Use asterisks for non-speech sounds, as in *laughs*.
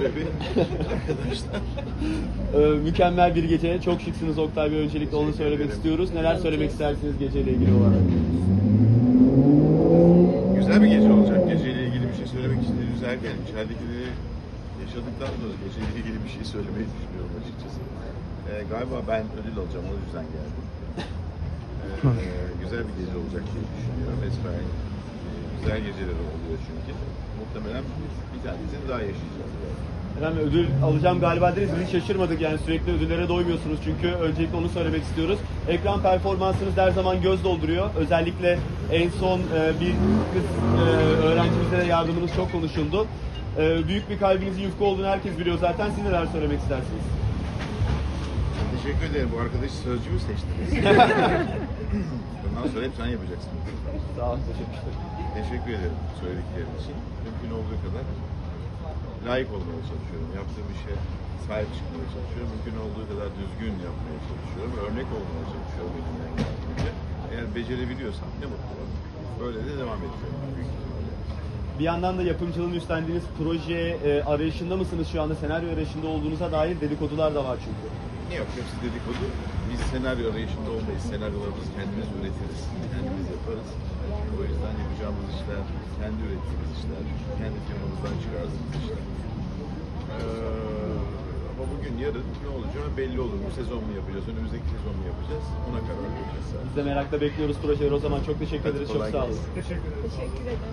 Arkadaşlar. Ee, *laughs* mükemmel bir gece. Çok şıksınız Oktay Bey. Öncelikle onu söylemek istiyoruz. Neler söylemek istersiniz geceyle ilgili olarak? Güzel bir gece olacak. Geceyle ilgili bir şey söylemek için henüz erken. İçeridekileri yaşadıktan sonra geceyle ilgili bir şey söylemeyi düşünüyorum açıkçası. Ee, galiba ben ödül alacağım. O yüzden geldim. Ee, güzel bir gece olacak diye düşünüyorum. Esra'nın e, güzel geceleri oluyor çünkü. Muhtemelen bir tanesini daha yaşayacağız. Efendim ödül alacağım galiba dediniz. Biz hiç şaşırmadık yani sürekli ödüllere doymuyorsunuz çünkü öncelikle onu söylemek istiyoruz. Ekran performansınız her zaman göz dolduruyor. Özellikle en son e, bir kız e, öğrencimize de yardımınız çok konuşuldu. E, büyük bir kalbinizin yufka olduğunu herkes biliyor zaten. Siz neler söylemek istersiniz? Teşekkür ederim. Bu arkadaşı sözcü mü seçtiniz? *laughs* Bundan sonra hep sen yapacaksın. Sağ olun. Teşekkür ederim. Teşekkür ederim söylediklerin için. Mümkün olduğu kadar layık olmaya çalışıyorum. Yaptığım işe sahip çıkmaya çalışıyorum. Mümkün olduğu kadar düzgün yapmaya çalışıyorum. Örnek olmaya çalışıyorum elimden geldiğince. Eğer becerebiliyorsam ne mutlu bana. Böyle de devam edeceğim büyük. Bir yandan da yapımcılığını üstlendiğiniz proje e, arayışında mısınız şu anda? Senaryo arayışında olduğunuza dair dedikodular da var çünkü. Ne yok hepsi dedikodu. Biz senaryo arayışında olmayız. Senaryolarımızı kendimiz üretiriz. Kendimiz yaparız. O yüzden yapacağımız işler, kendi ürettiğimiz işler, kendi firmamızdan çıkardığımız işler. Ee, ama bugün yarın ne olacağı belli olur. Bu sezon mu yapacağız, önümüzdeki sezon mu yapacağız? Ona karar vereceğiz. Biz de merakla bekliyoruz projeleri o zaman. Çok teşekkür Hadi ederiz. Çok kolay sağ olun. gelsin. Teşekkür ederim.